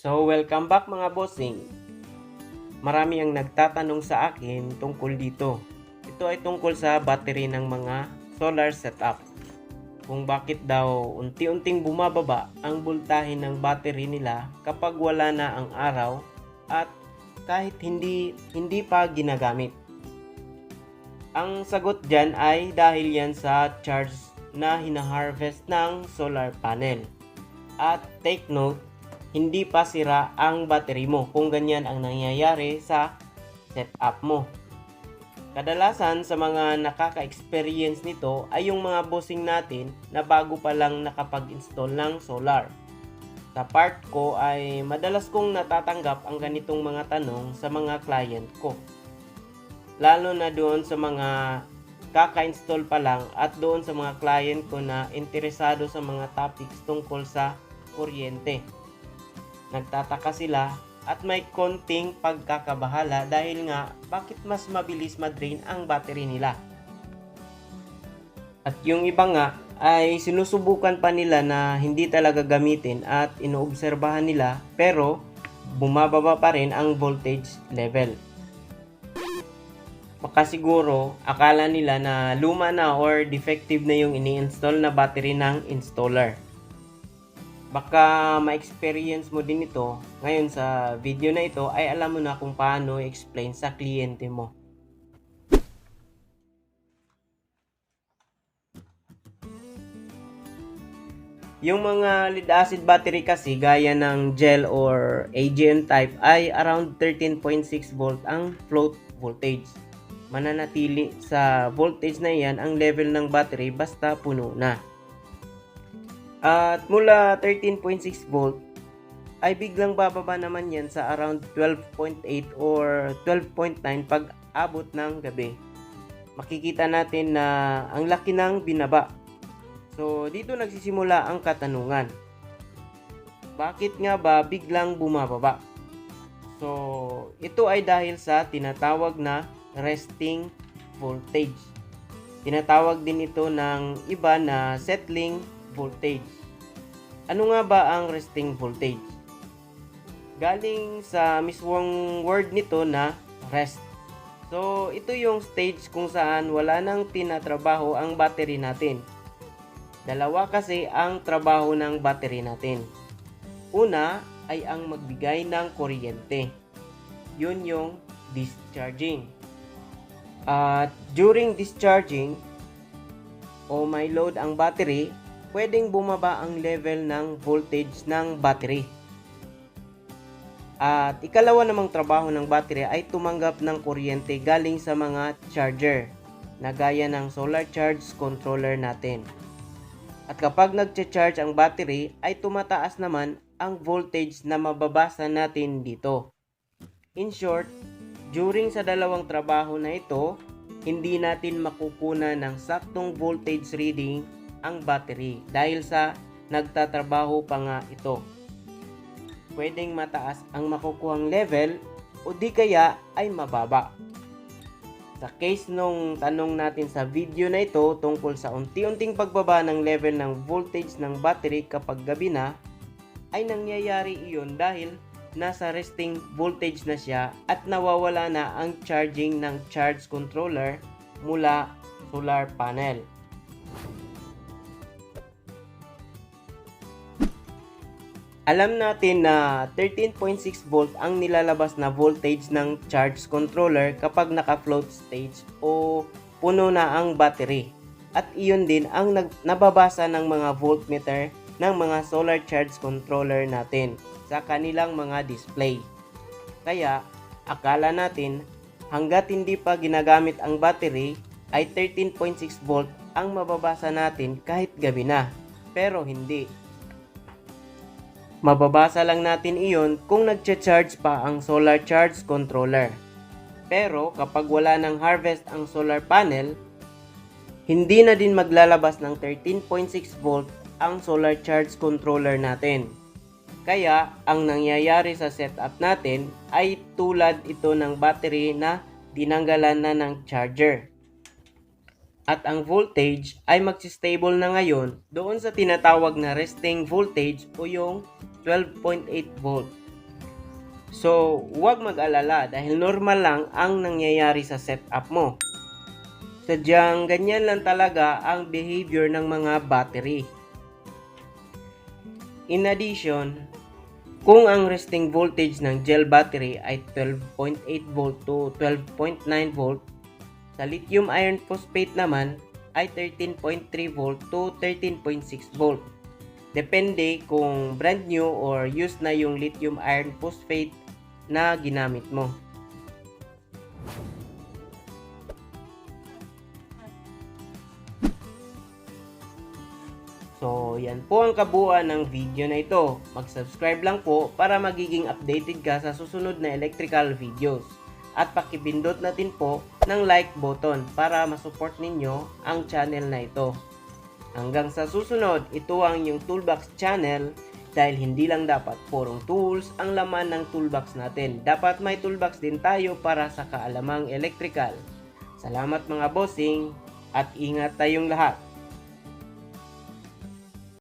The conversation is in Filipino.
So, welcome back mga bossing. Marami ang nagtatanong sa akin tungkol dito. Ito ay tungkol sa battery ng mga solar setup. Kung bakit daw unti-unting bumababa ang voltahe ng battery nila kapag wala na ang araw at kahit hindi hindi pa ginagamit. Ang sagot dyan ay dahil yan sa charge na hinaharvest ng solar panel. At take note, hindi pa sira ang battery mo kung ganyan ang nangyayari sa setup mo. Kadalasan sa mga nakaka-experience nito ay yung mga bossing natin na bago pa lang nakapag-install ng solar. Sa part ko ay madalas kong natatanggap ang ganitong mga tanong sa mga client ko. Lalo na doon sa mga kaka-install pa lang at doon sa mga client ko na interesado sa mga topics tungkol sa kuryente. Nagtataka sila at may konting pagkakabahala dahil nga bakit mas mabilis madrain ang battery nila. At yung iba nga ay sinusubukan pa nila na hindi talaga gamitin at inoobserbahan nila pero bumababa pa rin ang voltage level. Baka siguro akala nila na luma na or defective na yung ini-install na battery ng installer. Baka ma-experience mo din ito ngayon sa video na ito ay alam mo na kung paano i-explain sa kliyente mo. Yung mga lead acid battery kasi gaya ng gel or AGM type ay around 13.6 volt ang float voltage. Mananatili sa voltage na yan ang level ng battery basta puno na. At mula 13.6 volt ay biglang bababa naman yan sa around 12.8 or 12.9 pag abot ng gabi. Makikita natin na ang laki ng binaba. So dito nagsisimula ang katanungan. Bakit nga ba biglang bumababa? So ito ay dahil sa tinatawag na resting voltage. Tinatawag din ito ng iba na settling voltage. Ano nga ba ang resting voltage? Galing sa mismong word nito na rest. So, ito yung stage kung saan wala nang tinatrabaho ang battery natin. Dalawa kasi ang trabaho ng battery natin. Una ay ang magbigay ng kuryente. Yun yung discharging. At during discharging o may load ang battery, pwedeng bumaba ang level ng voltage ng battery. At ikalawa namang trabaho ng battery ay tumanggap ng kuryente galing sa mga charger na gaya ng solar charge controller natin. At kapag nagcha-charge ang battery ay tumataas naman ang voltage na mababasa natin dito. In short, during sa dalawang trabaho na ito, hindi natin makukuna ng saktong voltage reading ang battery dahil sa nagtatrabaho pa nga ito. Pwedeng mataas ang makukuhang level o di kaya ay mababa. Sa case nung tanong natin sa video na ito tungkol sa unti-unting pagbaba ng level ng voltage ng battery kapag gabi na, ay nangyayari iyon dahil nasa resting voltage na siya at nawawala na ang charging ng charge controller mula solar panel. Alam natin na 13.6 volt ang nilalabas na voltage ng charge controller kapag naka-float stage o puno na ang battery. At iyon din ang nababasa ng mga voltmeter ng mga solar charge controller natin sa kanilang mga display. Kaya, akala natin hanggat hindi pa ginagamit ang battery ay 13.6 volt ang mababasa natin kahit gabi na. Pero hindi. Mababasa lang natin iyon kung nagcha-charge pa ang solar charge controller. Pero kapag wala ng harvest ang solar panel, hindi na din maglalabas ng 13.6 volt ang solar charge controller natin. Kaya, ang nangyayari sa setup natin ay tulad ito ng battery na dinanggalan na ng charger. At ang voltage ay magsistable na ngayon doon sa tinatawag na resting voltage o yung 12.8 volt. So, huwag mag-alala dahil normal lang ang nangyayari sa setup mo. Sadyang ganyan lang talaga ang behavior ng mga battery. In addition, kung ang resting voltage ng gel battery ay 12.8 volt to 12.9 volt, sa lithium iron phosphate naman ay 13.3 volt to 13.6 volt. Depende kung brand new or used na yung lithium iron phosphate na ginamit mo. So, yan po ang kabuuan ng video na ito. Mag-subscribe lang po para magiging updated ka sa susunod na electrical videos. At pakipindot natin po ng like button para masupport ninyo ang channel na ito. Hanggang sa susunod, ito ang yung Toolbox channel dahil hindi lang dapat purong tools ang laman ng toolbox natin. Dapat may toolbox din tayo para sa kaalamang electrical. Salamat mga bossing at ingat tayong lahat.